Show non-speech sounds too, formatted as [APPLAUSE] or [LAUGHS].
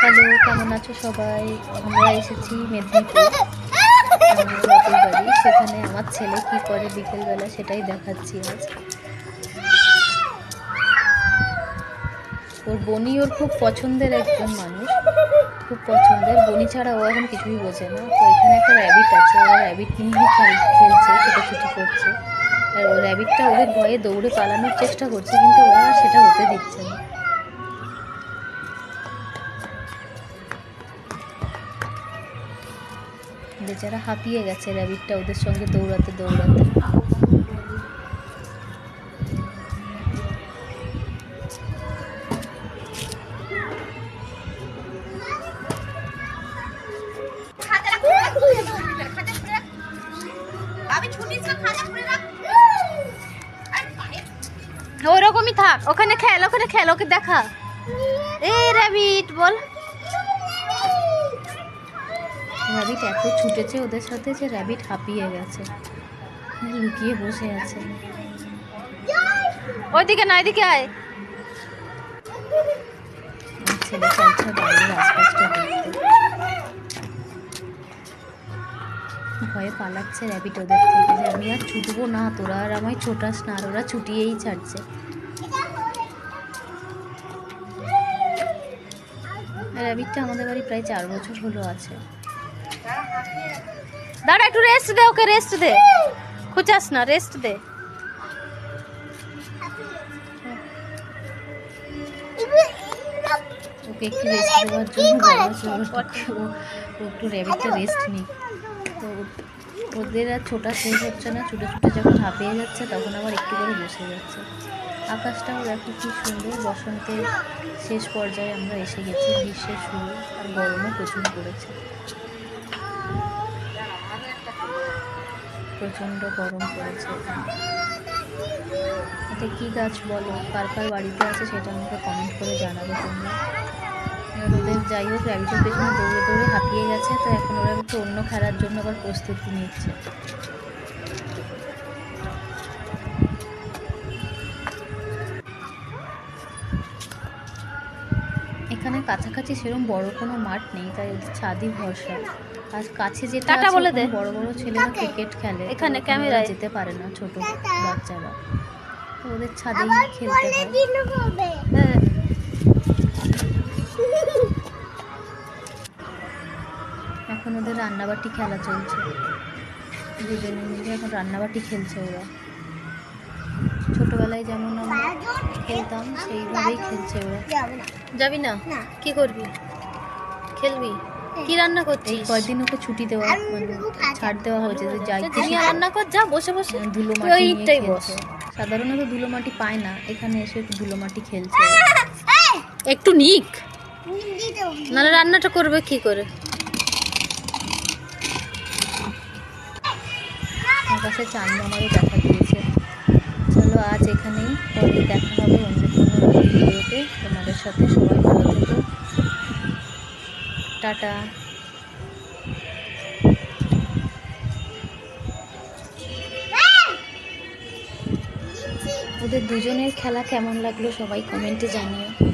Hello, কেমন আছো সবাই? আমরা এসেছি মেদিনীপুর। বাড়ি। সেখানে আমার ছেলে কি করে বিকেলবেলা সেটাই দেখাচ্ছি আজ। ওর বনি ওর খুব পছন্দের একজন মানুষ। খুব পছন্দের। বনি ছাড়া ও এখন কিছুই বোঝে না। তো এখানে একটা র্যাবিট আছে। ওরা র্যাবিট নিয়ে খেল, খেলছে, ছোটাছুটি করছে। আর ও র্যাবিটটা ওদের ভয়ে দৌড়ে পালানোর চেষ্টা করছে, কিন্তু ওরা সেটা হতে দিচ্ছে না। বেচারা হাঁপিয়ে গেছে র্যাবিটটা ওদের সঙ্গে দৌড়াতে দৌড়াতে। ওরকমই থাক ওখানে খেল ওখানে খেল ওকে দেখা। এ র্যাবিট বল। র্যাবিট এত ছুটেছে, ওদের সাথে যে র্যাবিট হাঁপিয়ে গেছে। লুকিয়ে বসে আছে। ওইদিকে না, এদিকে আয়। ছেলে ভয়ে পালাচ্ছে র্যাবিট ওদের থেকে যে আমি আর ছুটবো না, তোরা আর আমায় ছোটাস না, আর ওরা ছুটিয়েই ছাড়ছে। র্যাবিটটা আমাদের বাড়ি প্রায় চার বছর হলো আছে। দাঁড়া একটু রেস্ট দে ওকে রেস্ট দে। খুচাস না রেস্ট দে। ওকে একটু রেস্ট দেওয়ার জন্য একটু র্যাবিটটা রেস্ট নিই তো ওদের আর ছোটা শেষ হচ্ছে না ছুটে ছুটে যখন হাঁপিয়ে যাচ্ছে তখন আবার একটু করে বসে যাচ্ছে। আকাশটাও দেখো কি সুন্দর বসন্তের শেষ পর্যায়ে আমরা এসে গেছি গ্রীষ্মের শুরু আর গরমও প্রচুর পড়েছে। প্রচণ্ড গরম পড়েছে। এটা কী গাছ বলো? কার কার বাড়িতে আছে সেটা আমাকে কমেন্ট করে জানাবে তোমরা। ওদের যাই হোক, একজন পেছনে দৌড়ে দৌড়ে হাঁপিয়ে গেছে, তো এখন ওরা একটু অন্য খেলার জন্য আবার প্রস্তুতি নিচ্ছে। এখানে কাছাকাছি সেরকম বড় কোনো মাঠ নেই তাই ওদের ছাদই ভরসা। আর কাছে যেটা টাটা বলে দে। বড় বড় ছেলেরা ক্রিকেট খেলে এখানে ক্যামেরা যেতে পারে না ছোট বাচ্চারা। তো ওদের ছাদে খেলতে হয় হ্যাঁ। এখন ওদের রান্নাবাটি খেলা চলছে। দুজনে মিলে এখন রান্নাবাটি খেলছে ওরা। ছোটবেলায় যেমন আমরা খেলতাম সেইভাবেই খেলছে ওরা। যাবি না। কি করবি? খেলবি? কি রান্না এই করছিস কয়েকদিন ওকে ছুটি দেওয়া মানে ছাড় দেওয়া হয়েছে যে যাই তুই রান্না কর যা বসে বসে। ধুলো মাটি বস। সাধারণত ধুলো মাটি পায় না এখানে এসে একটু ধুলো মাটি খেলছে। [LAUGHS] একটু নিক। নাহলে রান্নাটা করবে কি করে? আকাশে চাঁদ আমারও দেখা দিয়েছে চলো আজ এখানেই পরে দেখা হবে অন্য কোনো ভিডিওতে। তোমাদের সাথে সবাই ভালো থেকো। টাটা। ওদের দুজনের খেলা কেমন লাগল সবাই কমেন্টে জানিও।